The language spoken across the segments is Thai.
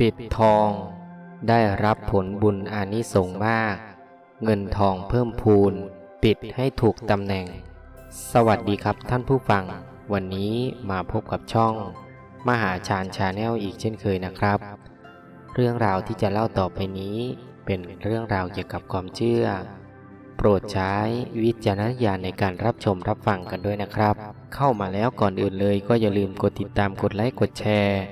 ปิดทอง ได้รับผลบุญอานิสงส์มาก เงินทองเพิ่มพูน ปิดให้ถูกตำแหน่ง สวัสดีครับท่านผู้ฟัง วันนี้มาพบกับช่อง มหาชาญชาแนลอีกเช่นเคยนะครับ เรื่องราวที่จะเล่าต่อไปนี้เป็นเรื่องราวเกี่ยวกับความเชื่อ โปรดใช้วิจารณญาณในการรับชมรับฟังกันด้วยนะครับ เข้ามาแล้วก่อนอื่นเลยก็อย่าลืมกดติดตามกดไลค์กดแชร์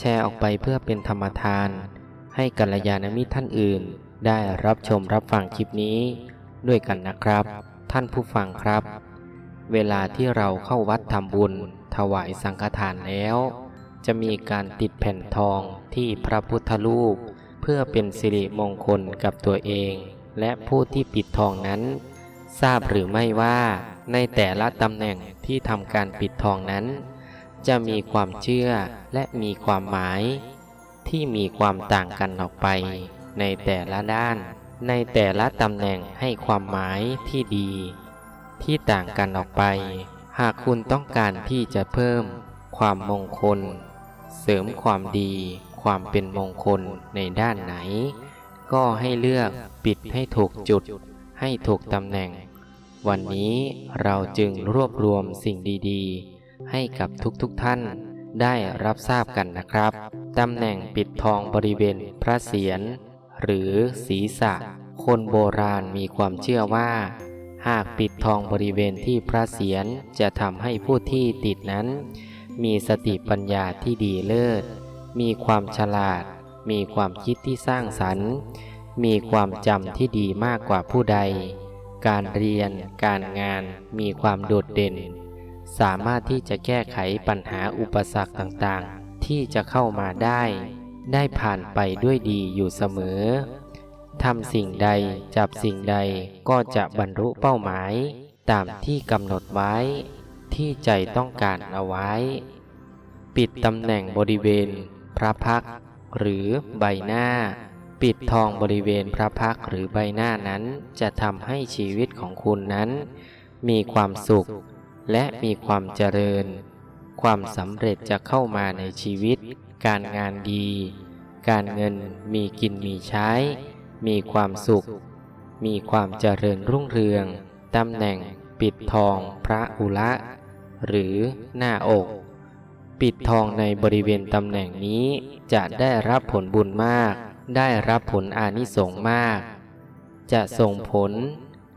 แชร์ออกไปเพื่อเป็นธรรมทาน ให้กัลยาณมิตรท่านอื่น ได้รับชมรับฟังคลิปนี้ ด้วยกันนะครับ ท่านผู้ฟังครับ เวลาที่เราเข้าวัดทำบุญ ถวายสังฆทานแล้ว จะมีการติดแผ่นทองที่พระพุทธรูป เพื่อเป็นสิริมงคลกับตัวเอง และผู้ที่ปิดทองนั้น ทราบหรือไม่ว่าในแต่ละตำแหน่งที่ทำการปิดทองนั้น จะมีความเชื่อและมีความหมาย ที่มีความต่างกันออกไป ในแต่ละด้าน ในแต่ละตำแหน่งให้ความหมายที่ดี ที่ต่างกันออกไป หากคุณต้องการที่จะเพิ่ม ความมงคล เสริมความดี ความเป็นมงคลในด้านไหน ก็ให้เลือกปิดให้ถูกจุด ให้ถูกตำแหน่ง วันนี้เราจึงรวบรวมสิ่งดี ๆ ให้กับทุกๆทท่านได้รับทราบกันนะครับตำแหน่งปิดทองบริเวณพระเศียรหรือศีรษะ คนโบราณมีความเชื่อว่า หากปิดทองบริเวณที่พระเศียรจะทำให้ผู้ที่ติดนั้น มีสติปัญญาที่ดีเลิศ มีความฉลาด มีความคิดที่สร้างสรรค์ มีความจำที่ดีมากกว่าผู้ใด การเรียน การงานมีความโดดเด่น สามารถที่จะแก้ไขปัญหาอุปสรรคต่างๆ ที่จะเข้ามาได้ ได้ผ่านไปด้วยดีอยู่เสมอทำสิ่งใดจับสิ่งใดก็จะบรรลุเป้าหมาย ตามที่กำหนดไว้ ที่ใจต้องการเอาไว้ ปิดตำแหน่งบริเวณ พระพักหรือใบหน้า ปิดทองบริเวณพระพักหรือใบหน้านั้น จะทำให้ชีวิตของคุณนั้น มีความสุข และมีความเจริญ ความสำเร็จจะเข้ามาในชีวิต การงานดี การเงินมีกินมีใช้ มีความสุข มีความเจริญรุ่งเรือง ตำแหน่งปิดทองพระอุละ หรือหน้าอก ปิดทองในบริเวณตำแหน่งนี้จะได้รับผลบุญมาก ได้รับผลอานิสงส์มาก จะส่งผล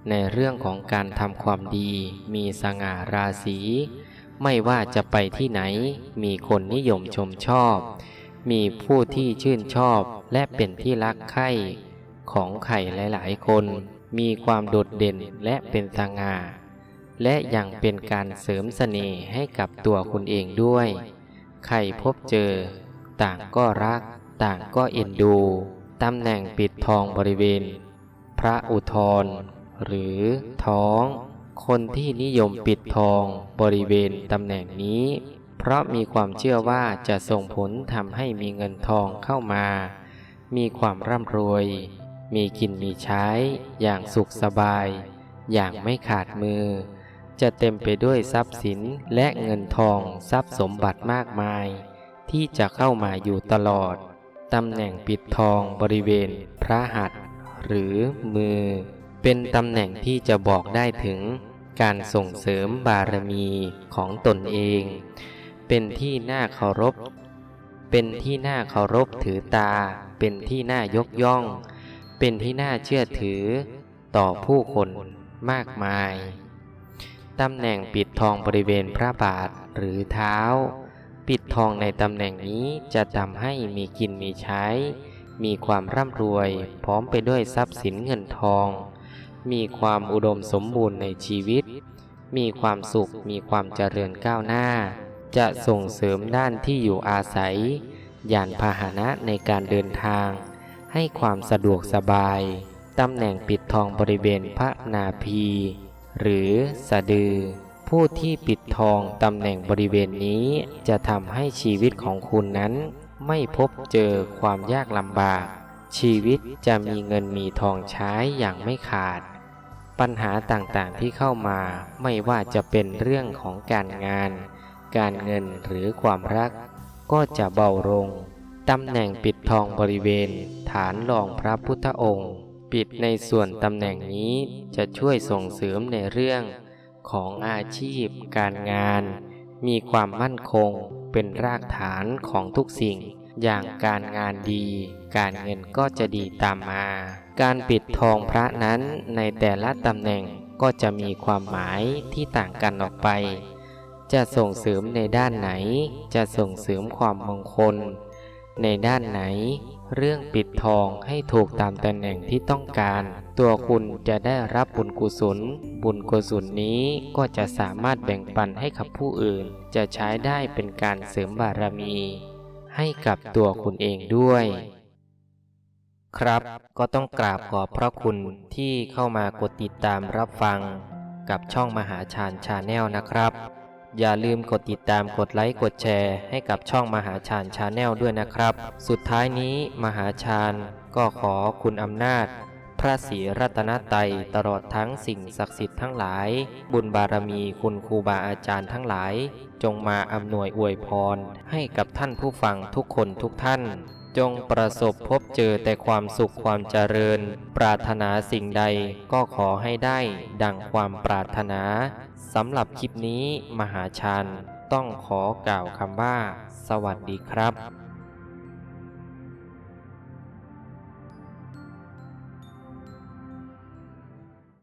ในเรื่องของการทำความดี มีสง่าราศี ไม่ว่าจะไปที่ไหน มีคนนิยมชมชอบ มีผู้ที่ชื่นชอบและเป็นที่รักใคร่ของไข่หลาย ๆ คน มีความโดดเด่นและเป็นสง่า และยังเป็นการเสริมเสน่ห์ให้กับตัวคุณเองด้วย ใครพบเจอ ต่างก็รัก ต่างก็เอ็นดู ตำแหน่งปิดทองบริเวณ พระอุทธร หรือท้อง คนที่นิยมปิดทองบริเวณตำแหน่งนี้ เพราะมีความเชื่อว่าจะส่งผลทำให้มีเงินทองเข้ามา มีความร่ำรวย มีกินมีใช้ อย่างสุขสบาย อย่างไม่ขาดมือ จะเต็มไปด้วยทรัพย์สินและเงินทองทรัพย์สมบัติมากมาย ที่จะเข้ามาอยู่ตลอดตำแหน่งปิดทองบริเวณพระหัตถ์หรือมือ เป็นตำแหน่งที่จะบอกได้ถึงการส่งเสริมบารมีของตนเอง เป็นที่น่าเคารพ เป็นที่น่าเคารพถือตา เป็นที่น่ายกย่อง เป็นที่น่าเชื่อถือต่อผู้คนมากมาย ตำแหน่งปิดทองบริเวณพระบาทหรือเท้า ปิดทองในตำแหน่งนี้จะทำให้มีกินมีใช้ มีความร่ำรวย พร้อมไปด้วยทรัพย์สินเงินทอง มีความอุดมสมบูรณ์ในชีวิต มีความสุข มีความเจริญก้าวหน้า จะส่งเสริมด้านที่อยู่อาศัย ยานพาหนะในการเดินทาง ให้ความสะดวกสบาย ตำแหน่งปิดทองบริเวณพระนาภีหรือสะดือ ผู้ที่ปิดทองตำแหน่งบริเวณนี้จะทำให้ชีวิตของคุณนั้นไม่พบเจอความยากลำบาก ชีวิตจะมีเงินมีทองใช้อย่างไม่ขาด ปัญหาต่างๆที่เข้ามาไม่ว่าจะเป็นเรื่องของการงาน การเงินหรือความรัก ก็จะเบาลงตำแหน่งปิดทองบริเวณ ฐานรองพระพุทธองค์ ปิดในส่วนตำแหน่งนี้จะช่วยส่งเสริมในเรื่องของอาชีพ การงาน มีความมั่นคงเป็นรากฐานของทุกสิ่ง อย่างการงานดี การเงินก็จะดีตามมา การปิดทองพระนั้นในแต่ละตำแหน่งก็จะมีความหมายที่ต่างกันออกไป จะส่งเสริมในด้านไหน จะส่งเสริมความมงคล ในด้านไหน เรื่องปิดทองให้ถูกตามตำแหน่งที่ต้องการ ตัวคุณจะได้รับบุญกุศล บุญกุศลนี้ก็จะสามารถแบ่งปันให้กับผู้อื่น จะใช้ได้เป็นการเสริมบารมี ให้กับตัวคุณเองด้วย ครับ ก็ต้องกราบขอบพระคุณที่เข้ามากดติดตามรับฟังกับช่องมหาชาญชาแนลนะครับ อย่าลืมกดติดตามกดไลค์กดแชร์ให้กับช่องมหาชาญชาแนลด้วยนะครับ สุดท้ายนี้มหาชาญก็ขอคุณอำนาจ พระศรีรัตนตรยตลอดทั้งสิ่งศักดิ์สิทธิ์ทั้งหลาย บุญบารมีคุณครูบาอาจารย์ทั้งหลาย จงมาอำนวยอวยพรให้กับท่านผู้ฟังทุกคนทุกท่าน จงประสบพบเจอแต่ความสุขความเจริญ ปรารถนาสิ่งใดก็ขอให้ได้ดังความปรารถนาสำหรับคลิปนี้มหาชานต้องขอกล่าวคำว่า สวัสดีครับ